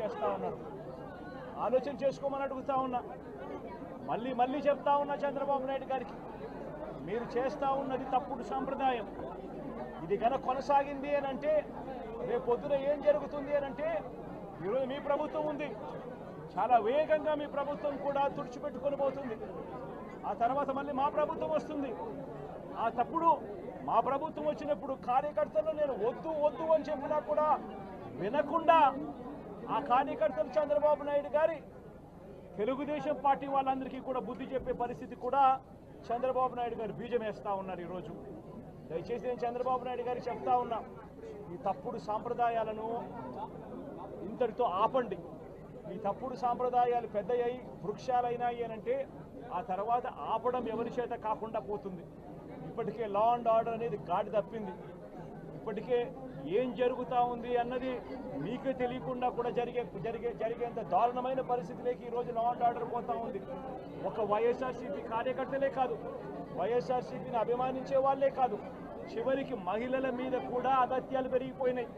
చేస్తా ఉన్నారు ఆలోచన చేసుకోమని అడుగుతా ఉన్నా. మళ్ళీ మళ్ళీ చెప్తా ఉన్నా చంద్రబాబు నాయుడు గారికి. మీరు చేస్తా ఉన్నది తప్పుడు సాంప్రదాయం. ఇది కనుక కొనసాగింది అని అంటే రేపు పొద్దున ఏం జరుగుతుంది అని అంటే ఈరోజు మీ ప్రభుత్వం ఉంది. చాలా వేగంగా మీ ప్రభుత్వం కూడా తుడిచిపెట్టుకొని పోతుంది. ఆ తర్వాత మళ్ళీ మా ప్రభుత్వం వస్తుంది. ఆ తప్పుడు మా ప్రభుత్వం వచ్చినప్పుడు కార్యకర్తలు నేను వద్దు వద్దు అని చెప్పినా కూడా వినకుండా ఆ కార్యకర్తలు చంద్రబాబు నాయుడు గారి తెలుగుదేశం పార్టీ వాళ్ళందరికీ కూడా బుద్ధి చెప్పే పరిస్థితి కూడా చంద్రబాబు నాయుడు గారు బీజం వేస్తూ ఉన్నారు ఈరోజు. దయచేసి నేను చంద్రబాబు నాయుడు గారికి చెప్తా ఉన్నా ఈ తప్పుడు సాంప్రదాయాలను ఇంతటితో ఆపండి. ఈ తప్పుడు సాంప్రదాయాలు పెద్దయ్యాయి వృక్షాలైనాయి అని అంటే ఆ తర్వాత ఆపడం ఎవరి చేత కాకుండా పోతుంది. ఇప్పటికే లా అండ్ ఆర్డర్ అనేది గాడి తప్పింది. ఇప్పటికే ఏం జరుగుతూ ఉంది అన్నది మీకే తెలియకుండా కూడా జరిగే జరిగే జరిగేంత దారుణమైన పరిస్థితిలోకి ఈరోజు లా అండ్ ఆర్డర్ పోతూ ఉంది. ఒక వైఎస్ఆర్సీపీ కార్యకర్తలే కాదు వైఎస్ఆర్సీపీని అభిమానించే వాళ్ళే కాదు చివరికి మహిళల మీద కూడా అగత్యాలు పెరిగిపోయినాయి.